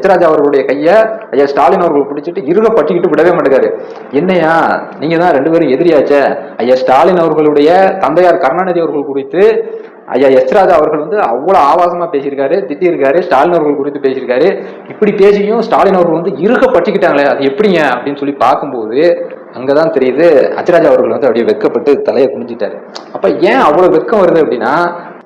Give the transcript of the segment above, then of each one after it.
எச்ராஜா அவர்களுடைய கையை ஐயா ஸ்டாலின் அவர்கள் பிடிச்சிட்டு இருக பட்டிக்கிட்டு விடவே மாட்டேங்காரு. என்னையா நீங்க தான் ரெண்டு பேரும் எதிரியாச்சே? ஐயா ஸ்டாலின் அவர்களுடைய தந்தையார் கருணாநிதி அவர்கள் குறித்து ஐயா எஸ் ராஜா அவர்கள் வந்து அவ்வளவு ஆபாசமா பேசியிருக்காரு திட்டியிருக்காரு ஸ்டாலின் அவர்கள் குறித்து பேசியிருக்காரு. இப்படி பேசியும் ஸ்டாலின் அவர்கள் வந்து இருக பட்டிக்கிட்டாங்களே அது எப்படிங்க அப்படின்னு சொல்லி பார்க்கும்போது அங்கதான் தெரியுது அச்சராஜா அவர்கள் வந்து அப்படியே வெக்கப்பட்டு தலையை குனிஞ்சிட்டாரு. அப்ப ஏன் அவ்வளவு வெக்கம் வருது அப்படின்னா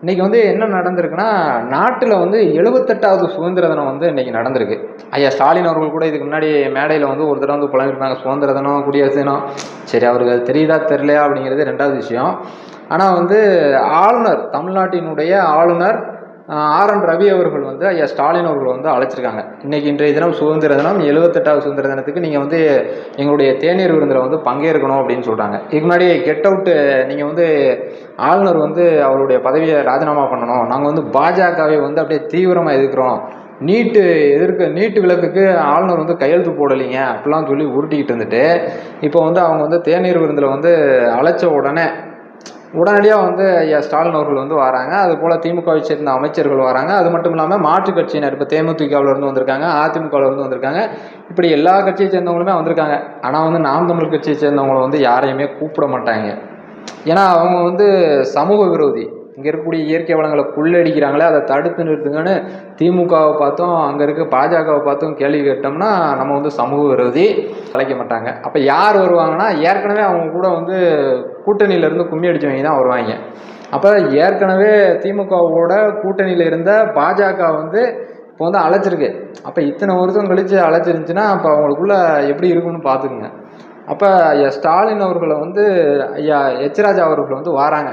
இன்னைக்கு வந்து என்ன நடந்திருக்குன்னா நாட்டில் வந்து எழுபத்தெட்டாவது சுதந்திர தினம் வந்து இன்னைக்கு நடந்திருக்கு. ஐயா ஸ்டாலின் அவர்கள் கூட இதுக்கு முன்னாடி மேடையில் வந்து ஒரு தடவை வந்து புலம்பிருப்பாங்க சுதந்திர தினம் குடியரசு தினம். சரி அவருக்கு அது தெரியுதா தெரியலையா அப்படிங்கிறது ரெண்டாவது விஷயம். ஆனால் வந்து ஆளுநர் தமிழ்நாட்டினுடைய ஆளுநர் ஆர் என் ரவி அவர்கள் வந்து ஐயா ஸ்டாலின் அவர்கள் வந்து அழைச்சிருக்காங்க. இன்றைக்கி இன்றைய தினம் சுதந்திர தினம் எழுபத்தெட்டாவது சுதந்திர தினத்துக்கு நீங்கள் வந்து எங்களுடைய தேநீர் விருந்தில் வந்து பங்கேற்கணும் அப்படின்னு சொல்கிறாங்க இதுக்கு முன்னாடி கெட் அவுட்டு நீங்கள் வந்து ஆளுநர் வந்து அவருடைய பதவியை ராஜினாமா பண்ணணும். நாங்கள் வந்து பாஜகவை வந்து அப்படியே தீவிரமாக எதிர்க்கிறோம். நீட்டு எதிர்க்க நீட்டு விளக்குக்கு ஆளுநர் வந்து கையெழுத்து போடலைங்க அப்படிலாம் சொல்லி உருட்டிக்கிட்டு இருந்துட்டு இப்போ வந்து அவங்க வந்து தேநீர் விருந்தில் வந்து அழைச்ச உடனே உடனடியாக வந்து ஐயா ஸ்டாலின் அவர்கள் வந்து வராங்க. அது போல் திமுகவை சேர்ந்த அமைச்சர்கள் வராங்க. அது மட்டும் இல்லாமல் மாற்றுக் கட்சியினர் இப்போ தேமுதிகவில் இருந்து வந்திருக்காங்க அதிமுகவிலிருந்து வந்திருக்காங்க. இப்படி எல்லா கட்சியை சேர்ந்தவங்களுமே வந்திருக்காங்க. ஆனால் வந்து நாம் தமிழ் கட்சியை சேர்ந்தவங்களை வந்து யாரையுமே கூப்பிட மாட்டாங்க. ஏன்னா அவங்க வந்து சமூக விரோதி. இங்கே இருக்கக்கூடிய இயற்கை வளங்களை கொள்ளடிக்கிறாங்களே அதை தடுத்து நிறுத்துங்கன்னு திமுகவை பார்த்தோம் அங்கே இருக்க பாஜகவை பார்த்தும் கேள்வி கேட்டோம்னா நம்ம வந்து சமூக விரோதி அழைக்க மாட்டாங்க. அப்போ யார் வருவாங்கன்னா ஏற்கனவே அவங்க கூட வந்து கூட்டணியிலேருந்து கும்மி அடித்தவங்க தான் வருவாங்க. அப்போ ஏற்கனவே திமுகவோட கூட்டணியில் இருந்த பாஜக வந்து இப்போ வந்து அழைச்சிருக்கு. அப்போ இத்தனை வருஷம் கழித்து அழைச்சிருந்துச்சுன்னா அப்போ அவங்களுக்குள்ள எப்படி இருக்குன்னு பார்த்துக்குங்க. அப்போ ஐயா ஸ்டாலின் அவர்களை வந்து ஐயா எச்ராஜா அவர்கள் வந்து வராங்க.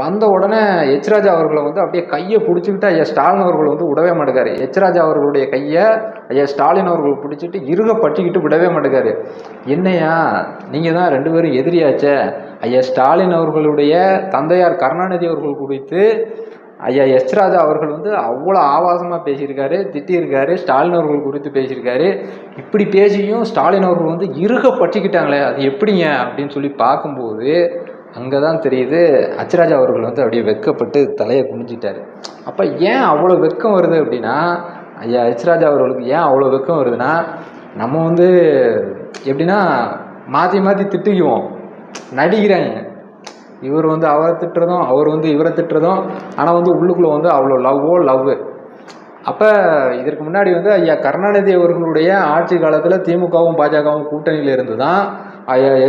வந்த உடனே எச்ராஜா அவர்களை வந்து அப்படியே கையை பிடிச்சிக்கிட்டு ஐயா ஸ்டாலின் அவர்கள் வந்து விடவே மாட்டேங்காரு. எச்ராஜா அவர்களுடைய கையை ஐயா ஸ்டாலின் அவர்கள் பிடிச்சிட்டு இருக பட்டிக்கிட்டு விடவே மாட்டேங்காரு. என்னையா நீங்கள் தான் ரெண்டு பேரும் எதிரியாச்சே. ஐயா ஸ்டாலின் அவர்களுடைய தந்தையார் கருணாநிதி அவர்கள் குறித்து ஐயா எஸ் ராஜா அவர்கள் வந்து அவ்வளோ ஆபாசமாக பேசியிருக்காரு திட்டியிருக்காரு ஸ்டாலின் அவர்கள் குறித்து பேசியிருக்காரு. இப்படி பேசியும் ஸ்டாலின் அவர்கள் வந்து இருக பட்டிக்கிட்டாங்களே அது எப்படிங்க அப்படின்னு சொல்லி பார்க்கும்போது அங்கே தான் தெரியுது அச்சராஜா அவர்கள் வந்து அப்படியே வெக்கப்பட்டு தலையை குனிஞ்சிட்டாரு. அப்போ ஏன் அவ்வளோ வெக்கம் வருது அப்படின்னா ஐயா அச்சராஜா அவர்களுக்கு ஏன் அவ்வளோ வெக்கம் வருதுன்னா நம்ம வந்து எப்படின்னா மாற்றி மாற்றி திட்டுக்குவோம். நடிக்கிறாங்க இவர் வந்து அவரை திட்டுறதும் அவர் வந்து இவரை திட்டுறதும் ஆனால் வந்து உள்ளுக்குள்ளே வந்து அவ்வளோ லவ்வோ லவ்வு. அப்போ இதற்கு முன்னாடி வந்து ஐயா கருணாநிதி அவர்களுடைய ஆட்சி காலத்தில் திமுகவும் பாஜகவும் கூட்டணியில் இருந்து தான்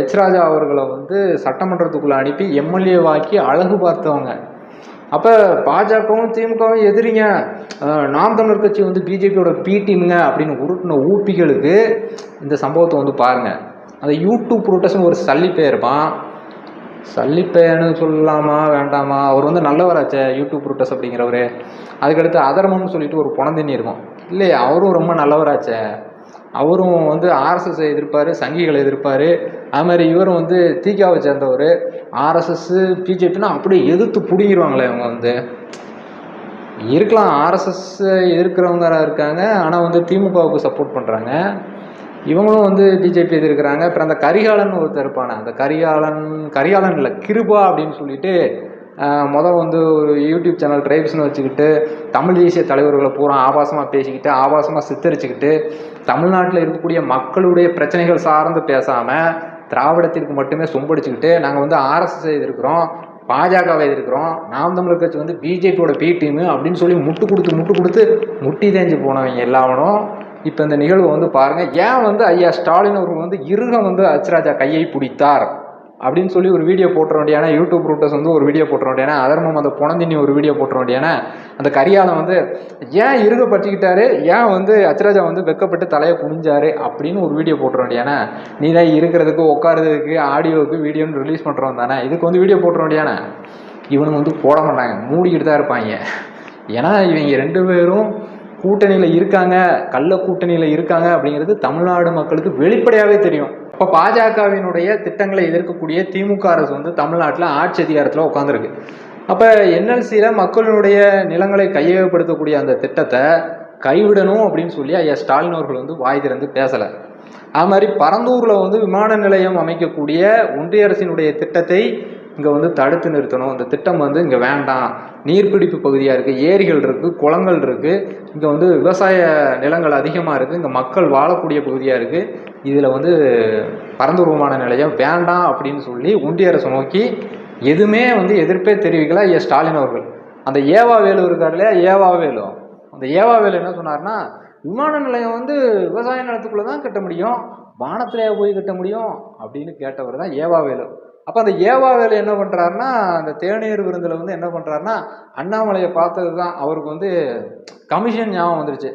எச் ராஜா அவர்களை வந்து சட்டமன்றத்துக்குள்ளே அனுப்பி எம்எல்ஏவாக்கி அழகு பார்த்தவங்க. அப்போ பாஜகவும் திமுகவும் எதிரிங்க. நாம் தமிழர் கட்சி வந்து பிஜேபியோட பி டீமுங்க அப்படின்னு உருட்டின ஊப்பிகளுக்கு இந்த சம்பவத்தை வந்து பாருங்கள் அந்த யூடியூப் புரோட்டஸ்னு ஒரு சல்லிப்பே இருப்பான் சல்லிப்பேன்னு சொல்லலாமா வேண்டாமா? அவர் வந்து நல்லவராச்சே யூடியூப் புரோட்டஸ் அப்படிங்கிறவர். அதுக்கடுத்து அதர்மம்னு சொல்லிட்டு ஒரு புனந்தண்ணி இருக்கும். இல்லையே அவரும் ரொம்ப நல்லவராச்சே. அவரும் வந்து ஆர்எஸ்எஸ்ஸை எதிர்ப்பார் சங்கிகளை எதிர்ப்பார். அது மாதிரி இவரும் வந்து தீகாவை சேர்ந்தவர். ஆர்எஸ்எஸ் பிஜேபின்னா அப்படியே எதிர்த்து பிடிங்கிருவாங்களே அவங்க வந்து. இருக்கலாம் ஆர்எஸ்எஸ் எதிர்க்கிறவங்க இருக்காங்க ஆனால் வந்து திமுகவுக்கு சப்போர்ட் பண்ணுறாங்க இவங்களும் வந்து பிஜேபி எதிர்க்கிறாங்க. அப்புறம் அந்த கரிகாலன் ஒருத்தர் இருப்பானே அந்த கரிகாலன் கரிகாலன் இல்லை கிருபா அப்படின்னு சொல்லிட்டு மொதல் வந்து ஒரு யூடியூப் சேனல் ட்ரைப்ஸ்னு வச்சுக்கிட்டு தமிழ் தேசிய தலைவர்களை பூரா ஆபாசமாக பேசிக்கிட்டு ஆபாசமாக சித்தரிச்சுக்கிட்டு தமிழ்நாட்டில் இருக்கக்கூடிய மக்களுடைய பிரச்சனைகள் சார்ந்து பேசாமல் திராவிடத்திற்கு மட்டுமே சொம்படிச்சுக்கிட்டு நாங்கள் வந்து ஆர்எஸ்எஸ் எதிர்க்கிறோம் பாஜகவை எதிர்க்கிறோம் நாம் தமிழர் கட்சி வந்து பிஜேபியோட பி டீமு அப்படின்னு சொல்லி முட்டு கொடுத்து முட்டு கொடுத்து முட்டி தேஞ்சு போனவங்க எல்லாவனும் இப்போ இந்த நிகழ்வு வந்து பாருங்கள் ஏன் வந்து ஐயா ஸ்டாலின் அவர்கள் வந்து இருக வந்து அச்ராஜா கையை பிடித்தார்? அப்படின்னு சொல்லி ஒரு வீடியோ போட்டுற வேண்டியானா யூடியூப் ரூட்டர்ஸ் வந்து ஒரு வீடியோ போட்டுற வேண்டியான அதர்மம் அந்த புனந்தினி ஒரு வீடியோ போட்டுற அந்த கரியாலம் வந்து ஏன் இருக பற்றிக்கிட்டாரு? ஏன் வந்து அச்சராஜா வந்து வெக்கப்பட்டு தலையை குனிஞ்சாரு? அப்படின்னு ஒரு வீடியோ போட்டுற வேண்டியான. நீ தான் இருக்கிறதுக்கு உட்காருறதுக்கு ஆடியோவுக்கு வீடியோன்னு ரிலீஸ் பண்ணுறோம் தானே. இதுக்கு வந்து வீடியோ போட்டுற வேண்டியான. இவனுங்க வந்து போட மாட்டாங்க. மூடிக்கிட்டு தான் இருப்பாங்க. ஏன்னா இவங்க ரெண்டு பேரும் கூட்டணியில் இருக்காங்க கள்ள கூட்டணியில் இருக்காங்க அப்படிங்கிறது தமிழ்நாடு மக்களுக்கு வெளிப்படையாகவே தெரியும். இப்போ பாஜகவினுடைய திட்டங்களை எதிர்க்கக்கூடிய திமுக அரசு வந்து தமிழ்நாட்டில் ஆட்சி அதிகாரத்தில் உட்காந்துருக்கு அப்போ என்எல்சியில் மக்களுடைய நிலங்களை கையகப்படுத்தக்கூடிய அந்த திட்டத்தை கைவிடணும் அப்படின்னு சொல்லி ஐயா ஸ்டாலின் அவர்கள் வந்து வாய் திறந்து பேசலை. அது மாதிரி பரந்தூரில் வந்து விமான நிலையம் அமைக்கக்கூடிய ஒன்றிய அரசினுடைய திட்டத்தை இங்கே வந்து தடுத்து நிறுத்தணும். இந்த திட்டம் வந்து இங்கே வேண்டாம். நீர்பிடிப்பு பகுதியாக இருக்குது ஏரிகள் இருக்குது குளங்கள் இருக்குது இங்கே வந்து விவசாய நிலங்கள் அதிகமாக இருக்குது இங்கே மக்கள் வாழக்கூடிய பகுதியாக இருக்குது இதில் வந்து பரந்துருவமான நிலையம் வேண்டாம் அப்படின்னு சொல்லி ஒன்றிய அரசு நோக்கி எதுவுமே வந்து எதிர்ப்பே தெரிவிக்கல ஏ ஸ்டாலின் அவர்கள். அந்த ஏவா வேலு இருக்கார் இல்லையா? ஏவா வேலு. அந்த ஏவா வேலு என்ன சொன்னார்னா விமான நிலையம் வந்து விவசாய நிலத்துக்குள்ளே தான் கட்ட முடியும். வானத்திலேயே போய் கட்ட முடியும் அப்படின்னு கேட்டவர் தான் ஏவா வேலு. அப்போ அந்த ஏவா வேலை என்ன பண்ணுறாருன்னா அந்த தேநீர் விருந்தில் வந்து என்ன பண்ணுறாருன்னா அண்ணாமலையை பார்த்தது தான் அவருக்கு வந்து கமிஷன் ஞாபகம் வந்துருச்சு.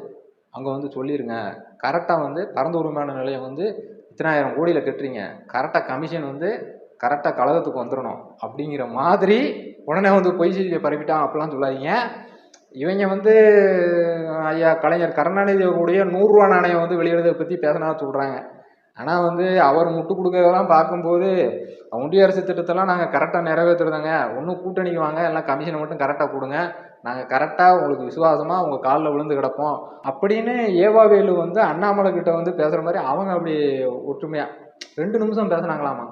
அங்கே வந்து சொல்லிடுங்க கரெக்டாக வந்து பரந்த உரிமையான நிலையம் வந்து இத்தனாயிரம் கோடியில் கட்டுறீங்க. கரெக்டாக கமிஷன் வந்து கரெக்டாக கழகத்துக்கு வந்துடணும் அப்படிங்கிற மாதிரி உடனே வந்து பொய் செய்தியை பரப்பிட்டான் அப்படிலாம் சொல்லாதீங்க. இவங்க வந்து ஐயா கலைஞர் கருணாநிதி நூறுரூவா நாணயம் வந்து வெளியிடுறதை பற்றி பேசினா சொல்கிறாங்க ஆனால் வந்து அவர் முட்டு கொடுக்கறதெல்லாம் பார்க்கும்போது ஒன்றிய அரசு திட்டத்தெல்லாம் நாங்கள் கரெக்டாக நிறைவேற்றுறதாங்க ஒன்றும் கூட்டணிக்கு வாங்க எல்லாம் கமிஷனை மட்டும் கரெக்டாக கொடுங்க. நாங்கள் கரெக்டாக உங்களுக்கு விசுவாசமாக உங்கள் காலில் விழுந்து கிடப்போம். அப்படின்னு ஏவாவேலு வந்து அண்ணாமலை கிட்ட வந்து பேசுகிற மாதிரி அவங்க அப்படி ஒற்றுமையாக ரெண்டு நிமிஷம் பேசுனாங்களாமா?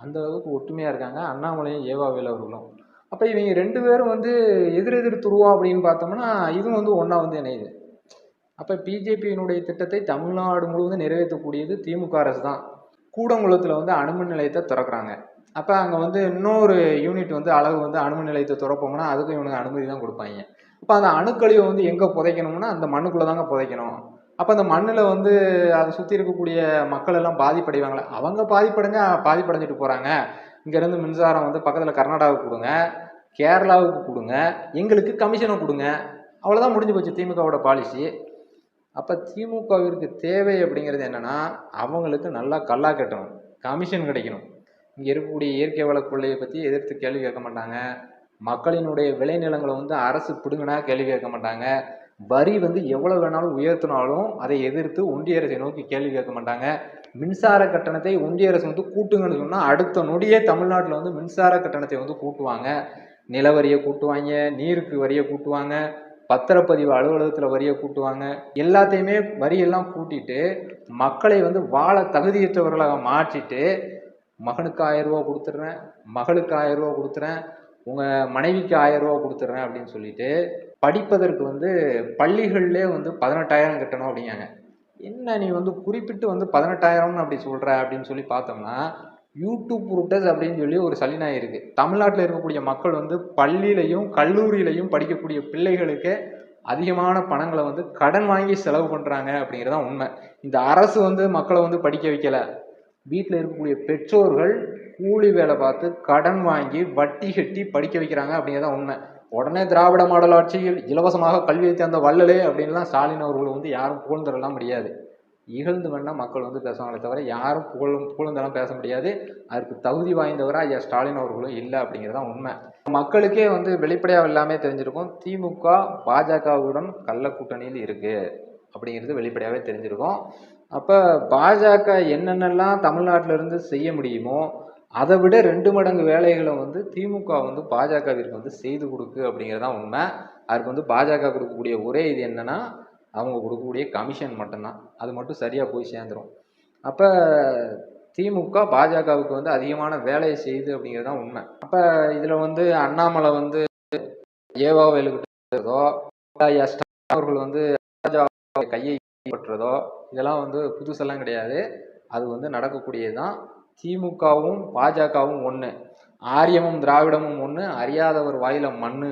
அந்த அளவுக்கு ஒற்றுமையாக இருக்காங்க அண்ணாமலையும் ஏவாவேலு அவர்களும். அப்போ இவங்க ரெண்டு பேரும் வந்து எதிர் எதிர் துருவம் அப்படின்னு பார்த்தோம்னா இதுவும் வந்து ஒன்றா வந்து இணையுது. அப்போ பிஜேபியினுடைய திட்டத்தை தமிழ்நாடு முழுவதும் நிறைவேற்றக்கூடியது திமுக அரசு தான். கூடங்குளத்தில் வந்து அணுமின் நிலையத்தை திறக்கிறாங்க. அப்போ அங்கே வந்து இன்னொரு யூனிட் வந்து அளவு வந்து அணுமின் நிலையத்தை திறப்போம்னா அதுக்கும் இவனுக்கு அனுமதி தான் கொடுப்பாங்க. அப்போ அந்த அணுக்கழிவை வந்து எங்கே புதைக்கணும்னா அந்த மண்ணுக்குள்ளே தாங்க புதைக்கணும். அப்போ அந்த மண்ணில் வந்து அதை சுற்றி இருக்கக்கூடிய மக்கள் எல்லாம் பாதிப்படைவாங்களே அவங்க பாதிப்படைஞ்சா பாதிப்படைஞ்சிட்டு போகிறாங்க இங்கேருந்து மின்சாரம் வந்து பக்கத்தில் கர்நாடகாவுக்கு கொடுங்க கேரளாவுக்கு கொடுங்க எங்களுக்கு கமிஷனை கொடுங்க. அவ்வளோதான் முடிஞ்சு போச்சு திமுகவோட பாலிசி அப்போ திமுகவிற்கு தேவை அப்படிங்கிறது என்னென்னா அவங்களுக்கு நல்லா கல்லா கட்டணும் கமிஷன் கிடைக்கணும். இங்கே இருக்கக்கூடிய இயற்கை வள கொள்ளையை பற்றி எதிர்த்து கேள்வி கேட்க மாட்டாங்க. மக்களினுடைய விளைநிலங்களை வந்து அரசு பிடுங்கினா கேள்வி கேட்க மாட்டாங்க. வரி வந்து எவ்வளோ வேணாலும் உயர்த்தினாலும் அதை எதிர்த்து ஒன்றிய அரசை நோக்கி கேள்வி கேட்க மாட்டாங்க. மின்சார கட்டணத்தை ஒன்றிய அரசு வந்து கூட்டுங்கன்னு சொன்னால் அடுத்த நொடியே தமிழ்நாட்டில் வந்து மின்சார கட்டணத்தை வந்து கூட்டுவாங்க. நிலவரியை கூட்டுவாங்க நீருக்கு வரியை கூட்டுவாங்க. பத்திரப்பதிவு அலுவலகத்தில் வரியை கூட்டுவாங்க. எல்லாத்தையுமே வரியெல்லாம் கூட்டிட்டு மக்களை வந்து வாழ தகுதியற்றவர்களாக மாற்றிட்டு மகனுக்கு ஆயிரம் ரூபா கொடுத்துட்றேன் மகளுக்கு ஆயிரம் ரூபா கொடுத்துறேன் உங்கள் மனைவிக்கு ஆயிரம் ரூபா கொடுத்துட்றேன் அப்படின்னு சொல்லிட்டு படிப்பதற்கு வந்து பள்ளிகள்லே வந்து பதினெட்டாயிரம் கட்டணும் அப்படிங்காங்க. என்ன நீ வந்து குறிப்பிட்டு வந்து பதினெட்டாயிரம்னு அப்படி சொல்கிற அப்படின்னு சொல்லி பார்த்தோம்னா யூடியூப் ரூட்டர்ஸ் அப்படின்னு சொல்லி ஒரு சலினா இருக்குது தமிழ்நாட்டில் இருக்கக்கூடிய மக்கள் வந்து பள்ளியிலையும் கல்லூரியிலையும் படிக்கக்கூடிய பிள்ளைகளுக்கு அதிகமான பணங்களை வந்து கடன் வாங்கி செலவு பண்ணுறாங்க அப்படிங்கிறதான் உண்மை. இந்த அரசு வந்து மக்களை வந்து படிக்க வைக்கலை. வீட்டில் இருக்கக்கூடிய பெற்றோர்கள் கூலி வேலை பார்த்து கடன் வாங்கி வட்டி கட்டி படிக்க வைக்கிறாங்க அப்படிங்கிறதான் உண்மை. உடனே திராவிட மாடல் ஆட்சியில் இலவசமாக கல்வியை தந்த வள்ளலே அப்படின்லாம் ஸ்டாலின் அவர்கள் வந்து யாரும் புகழ்ந்துடலாம் முடியாது. இகழ்ந்து வேணால் மக்கள் வந்து பேசுவாங்களே தவிர யாரும் புகழும் புகழ்ந்தெல்லாம் பேச முடியாது. அதுக்கு தகுதி வாய்ந்தவராக ஐயா ஸ்டாலின் அவர்களும் இல்லை அப்படிங்கிறது தான் உண்மை. மக்களுக்கே வந்து வெளிப்படையாக எல்லாமே தெரிஞ்சிருக்கும். திமுக பாஜகவுடன் கள்ள கூட்டணியில் இருக்குது அப்படிங்கிறது வெளிப்படையாகவே தெரிஞ்சிருக்கும். அப்போ பாஜக என்னென்னலாம் தமிழ்நாட்டிலேருந்து செய்ய முடியுமோ அதை விட ரெண்டு மடங்கு வேலைகளை வந்து திமுக வந்து பாஜகவிற்கு வந்து செய்து கொடுக்கு அப்படிங்கிறது தான் உண்மை. அதுக்கு வந்து பாஜக கொடுக்கக்கூடிய ஒரே இது என்னென்னா அவங்க கொடுக்கக்கூடிய கமிஷன் மட்டும்தான். அது மட்டும் சரியாக போய் சேர்ந்துடும் அப்போ திமுக பாஜகவுக்கு வந்து அதிகமான வேலையை செய்யுது அப்படிங்கிறது தான் உண்மை. அப்போ இதில் வந்து அண்ணாமலை வந்து ஏவா எழுகிட்டதோ அவர்கள் வந்து கையை பற்றுறதோ இதெல்லாம் வந்து புதுசெல்லாம் கிடையாது. அது வந்து நடக்கக்கூடியது தான். திமுகவும் பாஜகவும் ஒன்று ஆரியமும் திராவிடமும் ஒன்று அறியாதவர் வாயில மண்ணு.